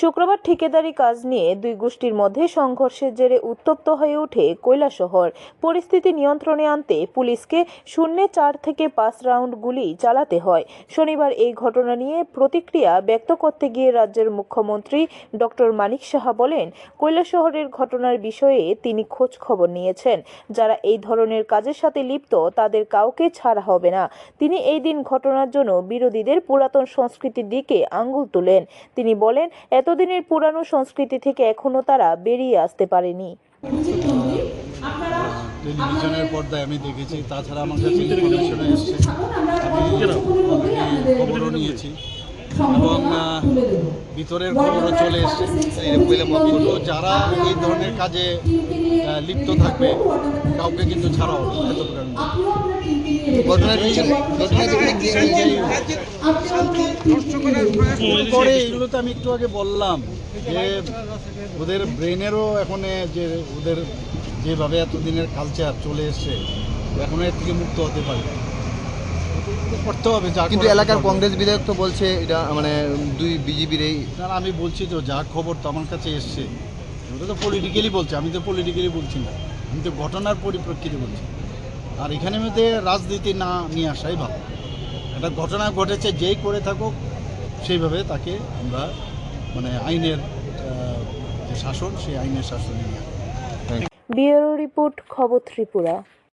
শুক্রবার ঠিকাদারি কাজ নিয়ে দুই গোষ্ঠীর মধ্যে সংঘর্ষের জেরে উত্তপ্ত হয়ে ওঠে কৈলাসহর। পরিস্থিতি নিয়ন্ত্রণে আনতে পুলিশকে শূন্যে চার থেকে পাঁচ রাউন্ড গুলি চালাতে হয়। শনিবার এই ঘটনা নিয়ে প্রতিক্রিয়া ব্যক্ত করতে গিয়ে রাজ্যের মুখ্যমন্ত্রী ডক্টর মানিক সাহা বলেন, কৈলাসহরের ঘটনার বিষয়ে তিনি খোঁজ খবর নিয়েছেন। যারা এই ধরনের কাজের সাথে লিপ্ত, তাদের কাউকে ছাড়া হবে না। তিনি এই দিন ঘটনার জন্য বিরোধীদের পুরাতন সংস্কৃতির দিকে আঙ্গুল তুলেন। তিনি বলেন এতদিনের পুরানো সংস্কৃতি থেকে এখনও তারা বেরিয়ে আসতে পারেনি। টেলিভিশনের পর্দায় আমি দেখেছি তাছাড়া আমার কাছে ইনফরমেশনে এসছে আমি খবরও নিয়েছি। এবং ভিতরের খবরও চলে এসছে কিন্তু যারা এই ধরনের কাজে লিপ্ত থাকবে কাউকে কিন্তু ছাড়া হবে এত ঘটনার করে এগুলো তো আমি একটু আগে বললাম যে ওদের ব্রেনেরও এখন যে ওদের যেভাবে এতদিনের কালচার চলে এসছে এখন এর থেকে মুক্ত হতে পারে। করতে হবে যা কিন্তু এলাকার কংগ্রেস বিধায়ক তো বলছে এটা মানে দুই বিজেপির এই আমি বলছি তো যা খবর তো আমার কাছে এসছে। ওটা তো পলিটিক্যালি বলছে আমি তো পলিটিক্যালি বলছি না। আমি তো ঘটনার পরিপ্রেক্ষিতে বলছি। আর এখানে মধ্যে রাজনীতি না নিয়ে আসাই ভালো। একটা ঘটনা ঘটেছে যেই করে থাকুক সেইভাবে তাকে আমরা মানে আইনের যে শাসন সেই আইনের শাসনে নিয়ে আসব। ব্যুরো রিপোর্ট খবর ত্রিপুরা।